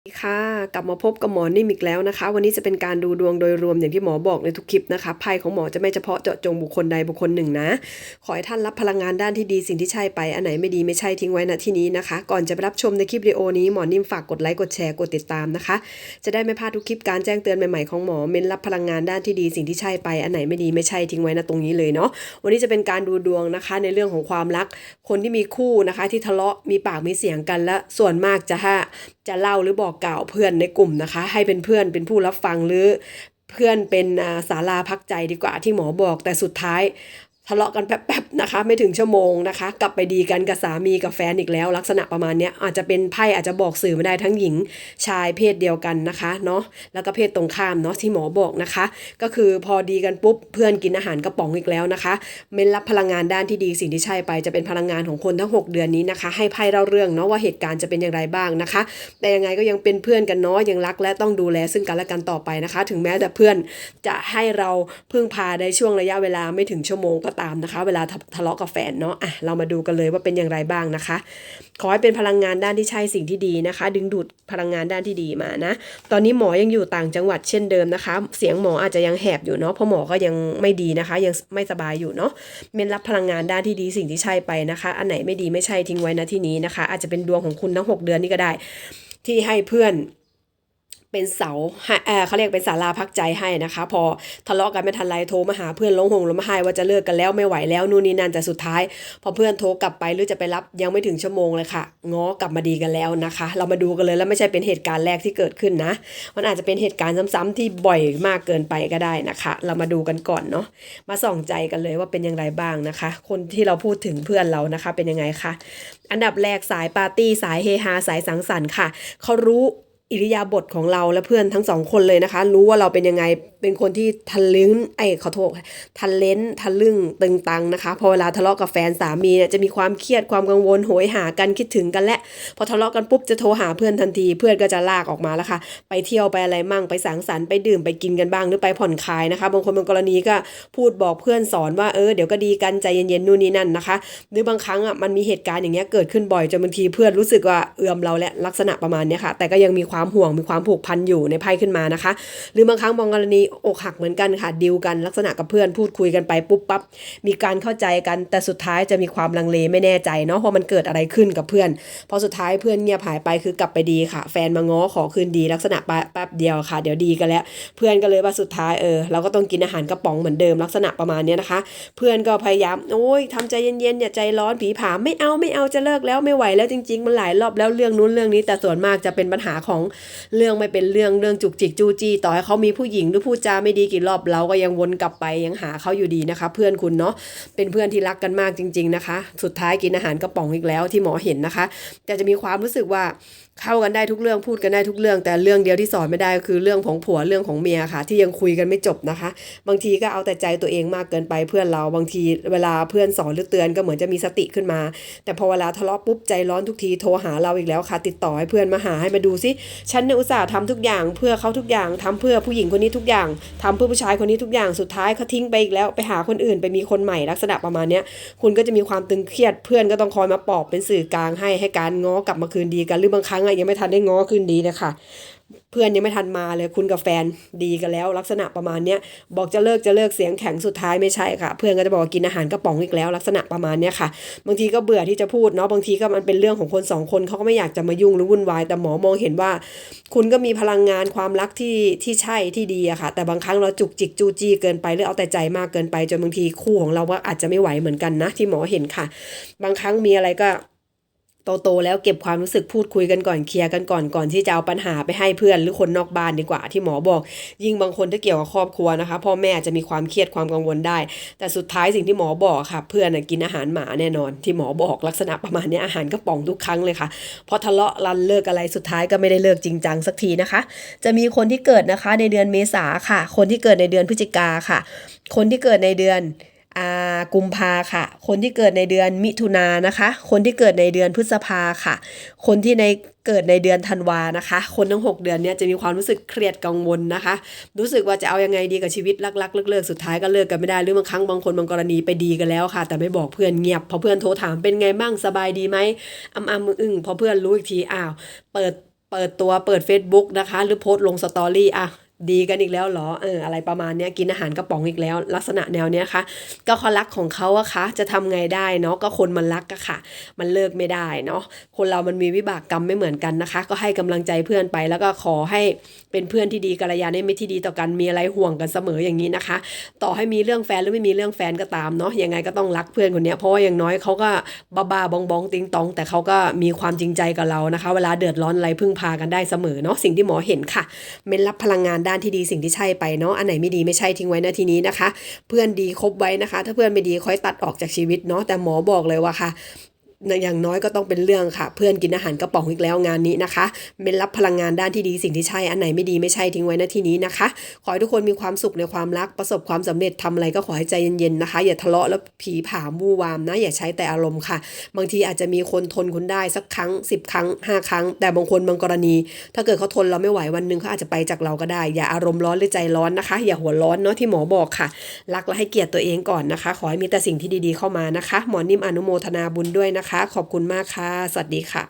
สวัสดีค่ะกลับมาพบกับหมอนิ่มอีกแล้วนะคะ วันนี้จะเป็นการดูดวงโดยรวมอย่างที่หมอบอกในทุกคลิปนะคะไพ่ของหมอจะไม่เฉพาะเจาะจงบุคคลใดบุคคลหนึ่งนะ ขอให้ท่านรับพลังงานด้านที่ดีสิ่งที่ใช่ไปอันไหนไม่ดีไม่ใช่ทิ้งไว้ณที่นี้นะคะ ก่อนจะไปรับชมในคลิปวิดีโอนี้หมอนิ่มฝากกดไลค์กดแชร์กดติดตามนะคะ จะได้ไม่พลาดทุกคลิปการแจ้งเตือนใหม่ๆของหมอเม้นรับพลังงานด้านที่ดีสิ่งที่ใช่ไปอันไหนไม่ดีไม่ใช่ทิ้งไว้ณตรงนี้เลยเนาะวันนี้จะเป็นการดูดวงนะคะ ในเรื่องของความรัก คนที่มีคู่นะคะ ที่ทะเลาะมีปากมีเสียงกันและส่วนมากจะ ha จะเล่าหรือบอกกล่าวเพื่อนในกลุ่มนะคะ ให้เป็นเพื่อนเป็นผู้รับฟังหรือเพื่อนเป็นสาศาลาพักใจดีกว่าที่หมอบอกแต่สุดท้าย ทะเลาะกันแป๊บๆนะคะ ไม่ถึงชั่วโมงนะคะ กลับไปดีกันกับสามีกับแฟนอีกแล้ว ลักษณะประมาณเนี้ยอาจจะเป็นไพ่อาจจะบอกสื่อไม่ได้ทั้งหญิงชายเพศเดียวกันนะคะเนาะแล้วก็เพศตรงข้ามเนาะที่หมอบอกนะคะ ก็คือพอดีกันปุ๊บเพื่อนกินอาหารกระป๋องอีกแล้วนะคะ เม้นรับพลังงานด้านที่ดีสิ่งที่ใช่ไปจะเป็นพลังงานของคนทั้ง 6 เดือนนี้นะคะ ให้ไพ่เล่าเรื่องเนาะว่าเหตุการณ์จะเป็นอย่างไรบ้างนะคะ แต่ยังไงก็ยังเป็นเพื่อนกันเนาะยังรักและต้องดูแลซึ่งกันและกันต่อไปนะคะ ถึงแม้แต่เพื่อนจะให้เราพึ่งพาในช่วงระยะเวลาไม่ถึงชั่วโมงก็ตามนะคะ เวลาทะทะเลาะกับแฟนเนาะอะเรามาดูกันเลยว่าเป็นอย่างไรบ้างนะคะ ขอให้เป็นพลังงานด้านที่ใช่สิ่งที่ดีนะคะ ดึงดูดพลังงานด้านที่ดีมานะ ตอนนี้หมอยังอยู่ต่างจังหวัดเช่นเดิมนะคะ เสียงหมออาจจะยังแหบอยู่เนาะเพราะหมอก็ยังไม่ดีนะคะ ยังไม่สบายอยู่เนาะเม้นรับพลังงานด้านที่ดีสิ่งที่ใช่ไปนะคะ อันไหนไม่ดีไม่ใช่ทิ้งไว้นะที่นี้นะคะ อาจจะเป็นดวงของคุณทั้ง 6 เดือนนี้ก็ได้ ที่ให้เพื่อน เป็นเสาให้เเขาเรียกเป็นศาลาพักใจให้นะคะ พอทะเลาะกันไม่ทันไรโทรมาหาเพื่อนร้องห่มร้องไห้ว่าจะเลิกกันแล้วไม่ไหวแล้วนู่นนี่นั่นแต่สุดท้าย พอเพื่อนโทรกลับไปหรือจะไปรับยังไม่ถึงชั่วโมงเลยค่ะง้อกลับมาดีกันแล้วนะคะ เรามาดูกันเลยแล้วไม่ใช่เป็นเหตุการณ์แรกที่เกิดขึ้นนะ มันอาจจะเป็นเหตุการณ์ซ้ำๆที่บ่อยมากเกินไปก็ได้นะคะ เรามาดูกันก่อนเนาะมาส่องใจกันเลยว่าเป็นอย่างไรบ้างนะคะ คนที่เราพูดถึงเพื่อนเรานะคะ เป็นยังไงคะอันดับแรกสายปาร์ตี้สายเฮฮาสายสังสรรค์ค่ะเขารู้ อิริยาบถของเราและเพื่อนทั้งสองคนเลยนะคะ รู้ว่าเราเป็นยังไง เป็นคนที่ทะลึ่งไอ้ขอโทษทะเลนทะลึ่งตึงตังนะคะ พอเวลาทะเลาะกับแฟนสามีเนี่ยจะมีความเครียดความกังวลโหยหากันคิดถึงกันและ พอทะเลาะกันปุ๊บจะโทรหาเพื่อนทันที เพื่อนก็จะลากออกมาแล้วค่ะ ไปเที่ยวไปอะไรมั่งไปสังสรรค์ไปดื่มไปกินกันบ้างหรือไปผ่อนคลายนะคะบางคนบางกรณีก็พูดบอกเพื่อนสอนว่าเออเดี๋ยวก็ดีกันใจเย็นๆนู่นนี่นั่นนะคะหรือบางครั้งอะมันมีเหตุการณ์อย่างเงี้ยเกิดขึ้นบ่อยจนบางทีเพื่อนรู้สึกว่าเอื่อมเราและลักษณะประมาณนี้ค่ะ แต่ก็ยังมีความห่วงมีความผูกพันอยู่ในไพ่ขึ้นมานะคะ หรือบางครั้งบางกรณีอกหักเหมือนกันค่ะดิวกันลักษณะกับเพื่อนพูดคุยกันไปปุ๊บปั๊บมีการเข้าใจกันแต่สุดท้ายจะมีความลังเลไม่แน่ใจเนาะเพราะมันเกิดอะไรขึ้นกับเพื่อน พอสุดท้ายเพื่อนเงียบหายไปคือกลับไปดีค่ะ แฟนมาง้อขอคืนดีลักษณะแป๊บเดียวค่ะ เดี๋ยวดีกันแล้ว เพื่อนก็เลยว่าสุดท้ายเออเราก็ต้องกินอาหารกระป๋องเหมือนเดิมลักษณะประมาณนี้นะคะ เพื่อนก็พยายามโอ้ยทำใจเย็นๆอย่าใจร้อนผีผามไม่เอาไม่เอาจะเลิกแล้วไม่ไหวแล้วจริง ๆ มันหลายรอบแล้วเรื่องนู้นเรื่องนี้แต่ส่วนมากจะเป็นปัญหาของเรื่องไม่เป็นเรื่องเรื่องจุกจิกจู้จี้ต่อให้เขามีผู้หญิงหรือพูดจาไม่ดีกี่รอบเราก็ยังวนกลับไปยังหาเขาอยู่ดีนะคะ เพื่อนคุณเนาะเป็นเพื่อนที่รักกันมากจริง ๆนะคะ สุดท้ายกินอาหารกระป๋องอีกแล้วที่หมอเห็นนะคะ แต่จะมีความรู้สึกว่า เข้ากันได้ทุกเรื่องพูดกันได้ทุกเรื่อง แต่เรื่องเดียวที่สอนไม่ได้ก็คือเรื่องของผัวเรื่องของเมียค่ะ ที่ยังคุยกันไม่จบนะคะ บางทีก็เอาแต่ใจตัวเองมากเกินไปเพื่อนเราบางทีเวลาเพื่อนสอนหรือเตือนก็เหมือนจะมีสติขึ้นมา แต่พอเวลาทะเลาะปุ๊บใจร้อนทุกทีโทรหาเราอีกแล้วค่ะ ติดต่อให้เพื่อนมาหาให้มาดูซิฉันเนี่ยอุตส่าห์ทำทุกอย่างเพื่อเขาทุกอย่างทำเพื่อผู้หญิงคนนี้ทุกอย่างทำเพื่อผู้ชายคนนี้ทุกอย่างสุดท้ายเขาทิ้งไปอีกแล้วไปหาคนอื่นไปมีคนใหม่ลักษณะประมาณเนี้ยคุณก็จะมีความตึงเครียดเพื่อนก็ต้องคอยมาปอบเป็นสื่อกลางให้ให้การง้อกลับมาคืนดีกันหรือบางครั้งอะยังไม่ทันได้ง้อคืนดีนะคะเพื่อนยังไม่ทันมาเลยคุณกับแฟนดีกันแล้ว ลักษณะประมาณเนี้ยบอกจะเลิกจะเลิกเสียงแข็งสุดท้ายไม่ใช่ค่ะ เพื่อนก็จะบอกกินอาหารกระป๋องอีกแล้ว ลักษณะประมาณเนี้ยค่ะ บางทีก็เบื่อที่จะพูดเนาะบางทีก็มันเป็นเรื่องของคนสองคนเขาก็ไม่อยากจะมายุ่งหรือวุ่นวายแต่หมอมองเห็นว่า คุณก็มีพลังงานความรักที่ที่ใช่ที่ดีอะค่ะ แต่บางครั้งเราจุกจิกจูจี้เกินไปหรือเอาแต่ใจมากเกินไปจนบางทีคู่ของเราก็อาจจะไม่ไหวเหมือนกันนะ ที่หมอเห็นค่ะ บางครั้งมีอะไรก็ โตๆแล้วเก็บความรู้สึกพูดคุยกันก่อนเคลียร์กันก่อนก่อนที่จะเอาปัญหาไปให้เพื่อนหรือคนนอกบ้านดีกว่าที่หมอบอก ยิ่งบางคนถ้าเกี่ยวกับครอบครัวนะคะพ่อแม่จะมีความเครียดความกังวลได้ แต่สุดท้ายสิ่งที่หมอบอกค่ะ เพื่อนกินอาหารหมาแน่นอน ที่หมอบอกลักษณะประมาณนี้อาหารกระป๋องทุกครั้งเลยค่ะพอทะเลาะรันเลิกอะไรสุดท้ายก็ไม่ได้เลิกจริงจังสักทีนะคะ จะมีคนที่เกิดนะคะในเดือนเมษาค่ะ คนที่เกิดในเดือนพฤศจิกาค่ะ คนที่เกิดในเดือน กุมภาค่ะ คนที่เกิดในเดือนมิถุนานะคะ คนที่เกิดในเดือนพฤษภาค่ะ คนที่ในเกิดในเดือนธันวานะคะ คนทั้ง 6 เดือนเนี้ยจะมีความรู้สึกเครียดกังวลนะคะ รู้สึกว่าจะเอายังไงดีกับชีวิตรักๆเลิกๆสุดท้ายก็เลิกกันไม่ได้หรือบางครั้งบางคนบางกรณีไปดีกันแล้วค่ะ แต่ไม่บอกเพื่อนเงียบพอเพื่อนโทรถามเป็นไงบ้างสบายดีไหมอ้ำอ้ำอึ้งพอเพื่อนรู้อีกทีอ้าวเปิดเปิดตัวเปิด Facebook นะคะ หรือโพสต์ลงสตอรี่อะ ดีกันอีกแล้วเหรอเอออะไรประมาณเนี้ยกินอาหารกระป๋องอีกแล้ว ลักษณะแนวเนี้ยค่ะ ก็เขารักของเขาอะค่ะจะทำไงได้เนาะก็คนมันรักอะค่ะ มันเลิกไม่ได้เนาะคนเรามันมีวิบากกรรมไม่เหมือนกันนะคะ ก็ให้กำลังใจเพื่อนไป แล้วก็ขอให้เป็นเพื่อนที่ดีกัลยาณมิตรที่ดีต่อกันมีอะไรห่วงกันเสมออย่างนี้นะคะ ต่อให้มีเรื่องแฟนหรือไม่มีเรื่องแฟนก็ตามเนาะยังไงก็ต้องรักเพื่อนคนเนี้ยเพราะว่าอย่างน้อยเขาก็บ้าบ้าบองบองติงตอง แต่เขาก็มีความจริงใจกับเรานะคะ เวลาเดือดร้อนอะไรพึ่งพากันได้เสมอเนาะสิ่งที่หมอเห็นค่ะเม้นรับพลังงานด้านที่ดีสิ่งที่ใช่ไปเนาะอันไหนไม่ดีไม่ใช่ทิ้งไว้นะทีนี้นะคะ เพื่อนดีคบไว้นะคะ ถ้าเพื่อนไม่ดีค่อยตัดออกจากชีวิตเนาะแต่หมอบอกเลยว่าค่ะ อย่างน้อยก็ต้องเป็นเรื่องค่ะ เพื่อนกินอาหารกระป๋องอีกแล้วงานนี้นะคะเป็นรับพลังงานด้านที่ดีสิ่งที่ใช่อันไหนไม่ดีไม่ใช่ทิ้งไว้นะที่นี้นะคะ ขอให้ทุกคนมีความสุขในความรักประสบความสำเร็จทำอะไรก็ขอให้ใจเย็นๆนะคะ อย่าทะเลาะแล้วผีผามู่วามนะ อย่าใช้แต่อารมณ์ค่ะ บางทีอาจจะมีคนทนคุณได้สักครั้ง 10 ครั้ง 5 ครั้ง แต่บางคนบางกรณี ถ้าเกิดเขาทนเราไม่ไหววันหนึ่งเขาอาจจะไปจากเราก็ได้ อย่าอารมณ์ร้อนหรือใจร้อนนะคะ อย่าหัวร้อนเนาะที่หมอบอกค่ะ รักและให้เกียรติตัวเองก่อนนะคะ ขอให้มีแต่สิ่งที่ดีๆเข้ามานะคะ หมอนิ่มอนุโมทนาบุญด้วยนะคะ ขอบคุณมากค่ะ สวัสดีค่ะ